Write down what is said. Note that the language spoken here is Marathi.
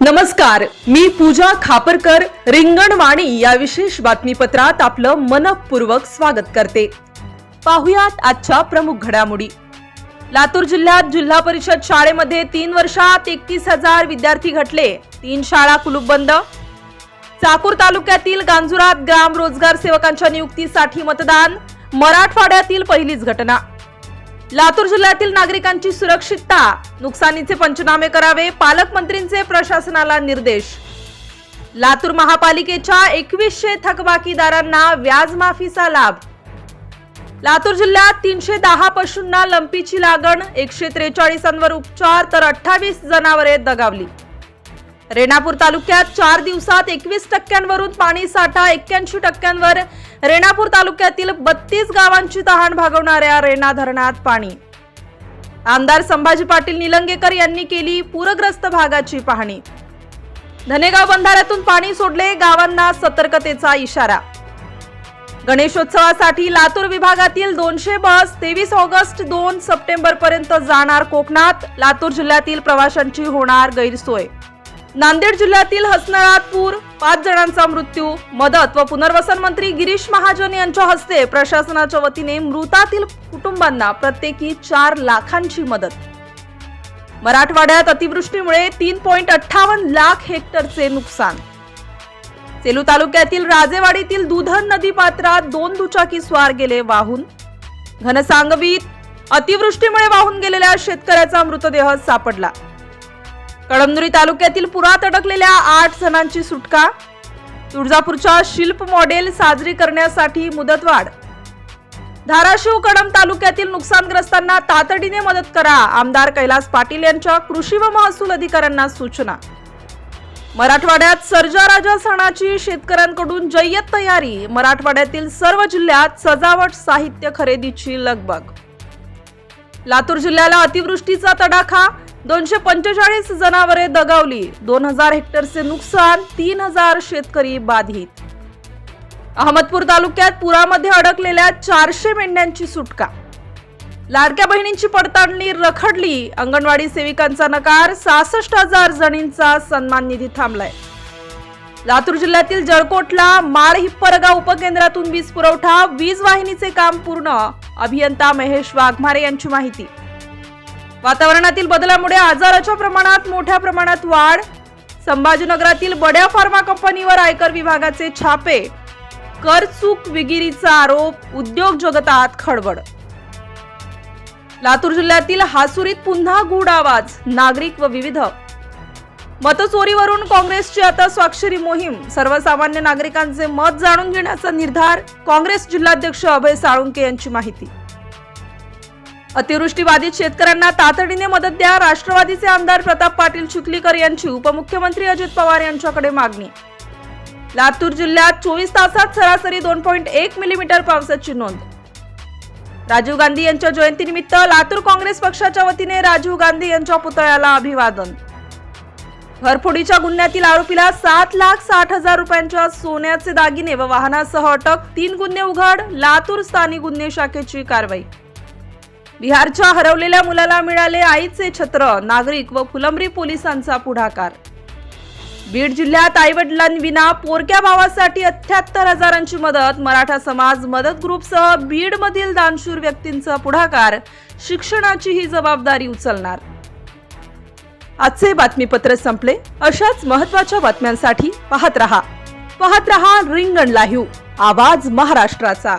नमस्कार मी पूजा खापरकर रिंगणवाणी या विशेष बातमीपत्रात आपलं मनपूर्वक स्वागत करते. पाहुयात आजच्या प्रमुख घडामोडी. लातूर जिल्ह्यात जिल्हा परिषद शाळेमध्ये तीन वर्षात एकतीस हजार विद्यार्थी घटले तीन शाळा कुलूपबंद चाकूर तालुक्यातील गांजुरात ग्राम रोजगार सेवकांच्या नियुक्तीसाठी मतदान मराठवाड्यातील पहिलीच घटना. लातूर जिल्ह्यातील नागरिकांची सुरक्षितता नुकसानीचे पंचनामे करावे पालकमंत्रींचे प्रशासनाला निर्देश. लातूर महापालिकेच्या एकवीसशे थकबाकीदारांना व्याजमाफीचा लाभ. लातूर जिल्ह्यात तीनशे दहा पशूंना लंपीची लागण एकशे त्रेचाळीसांवर उपचार तर अठ्ठावीस जनावरे दगावली. रेणापूर तालुक्यात चार दिवसात एकवीस टक्क्यांवरून पाणी साठा एक्क्याऐंशी टक्क्यांवर रेणापूर तालुक्यातील बत्तीस गावांची तहान भागवणाऱ्या रेणा धरणात पाणी. आमदार संभाजी पाटील निलंगेकर यांनी केली पूरग्रस्त भागाची पाहणी. धनेगाव बंधाऱ्यातून पाणी सोडले गावांना सतर्कतेचा इशारा. गणेशोत्सवासाठी लातूर विभागातील दोनशे बस तेवीस ऑगस्ट दोन सप्टेंबर पर्यंत जाणार कोकणात. लातूर जिल्ह्यातील प्रवाशांची होणार गैरसोय. नांदेड जिल्ह्यातील हसनळात पूर पाच जणांचा मृत्यू. मदत व पुनर्वसन मंत्री गिरीश महाजन यांच्या हस्ते प्रशासनाच्या वतीने मृतातील कुटुंबांना प्रत्येकी चार लाखांची मदत. मराठवाड्यात अतिवृष्टीमुळे तीन पॉईंट अठ्ठावन्न लाख हेक्टरचे नुकसान. सेलू तालुक्यातील राजेवाडीतील दुधन नदी पात्रात दोन दुचाकी स्वार गेले वाहून. घनसांगवीत अतिवृष्टीमुळे वाहून गेलेल्या शेतकऱ्याचा मृतदेह सापडला. कळमनुरी तालुक्यातील पुरात अडकलेल्या आठ जणांची सुटका. तुळजापूरच्या शिल्प मॉडेल साजरी करण्यासाठी मुदतवाढ. धाराशिव कळम तालुक्यातील नुकसानग्रस्तांना तातडीने मदत करा आमदार कैलास पाटील यांच्या कृषी व महसूल अधिकाऱ्यांना सूचना. मराठवाड्यात सर्जा राजा सणाची शेतकऱ्यांकडून जय्यत तयारी मराठवाड्यातील सर्व जिल्ह्यात सजावट साहित्य खरेदीची लगबग. लातूर जिल्ह्याला अतिवृष्टीचा तडाखा दोनशे पंचेचाळीस जनावरे दगावली. दोन हजार हेक्टरचे नुकसान तीन हजार शेतकरी बाधित. अहमदपूर तालुक्यात पुरामध्ये अडकलेल्या चारशे मेंढ्यांची सुटका. लाडक्या बहिणींची पडताळणी रखडली. अंगणवाडी सेविकांचा नकार सहासष्ट हजार जणींचा सन्मान निधी थांबलाय. लातूर जिल्ह्यातील जळकोटला माळ हिप्परगा उपकेंद्रातून वीज पुरवठा वीज वाहिनीचे काम पूर्ण. अभियंता महेश वाघमारे यांची माहिती. वातावरणातील बदलामुळे आजाराच्या प्रमाणात मोठ्या प्रमाणात वाढ. संभाजीनगरातील बड्या फार्मा कंपनीवर आयकर विभागाचे छापे. कर चूक विगिरीचा आरोप उद्योग जगतात खडबड. लातूर जिल्ह्यातील हासुरीत पुन्हा गूढ आवाज नागरिक व विविध. मतचोरीवरून काँग्रेसची आता स्वाक्षरी मोहीम सर्वसामान्य नागरिकांचे मत जाणून घेण्याचा निर्धार काँग्रेस जिल्हाध्यक्ष अभय साळुंके यांची माहिती. अतिवृष्टीबाधित शेतकऱ्यांना तातडीने मदत द्या. राष्ट्रवादीचे आमदार प्रताप पाटील चिखलीकर यांची उपमुख्यमंत्री अजित पवार यांच्याकडे मागणी. लातूर जिल्ह्यात चोवीस तासात सरासरी दोन पॉईंट एक मिलीमीटर पावसाची नोंद. राजीव गांधी यांच्या जयंतीनिमित्त लातूर काँग्रेस पक्षाच्या वतीने राजीव गांधी यांच्या पुतळ्याला अभिवादन. घरफोडीच्या गुन्ह्यातील आरोपीला सात लाख साठ हजार रुपयांच्या सोन्याचे दागिने व वाहनासह अटक तीन गुन्हे उघड लातूर स्थानिक गुन्हे शाखेची कारवाई. बिहारच्या हरवलेल्या मुलाला मिळाले आईचे छत्र नागरिक व फुलंब्री पोलिसांचा पुढाकार. बीड जिल्ह्यात आईवडिलांविना पोरक्या भावासाठी अठ्याहत्तर हजारांची मदत मराठा समाज मदत ग्रुपसह बीड मधील दानशूर व्यक्तींचा पुढाकार शिक्षणाची ही जबाबदारी उचलणार. आजचे बातमीपत्र संपले. अशाच महत्त्वाच्या बातम्यांसाठी पाहत रहा. पाहत रहा रिंगण लाहू आवाज महाराष्ट्राचा.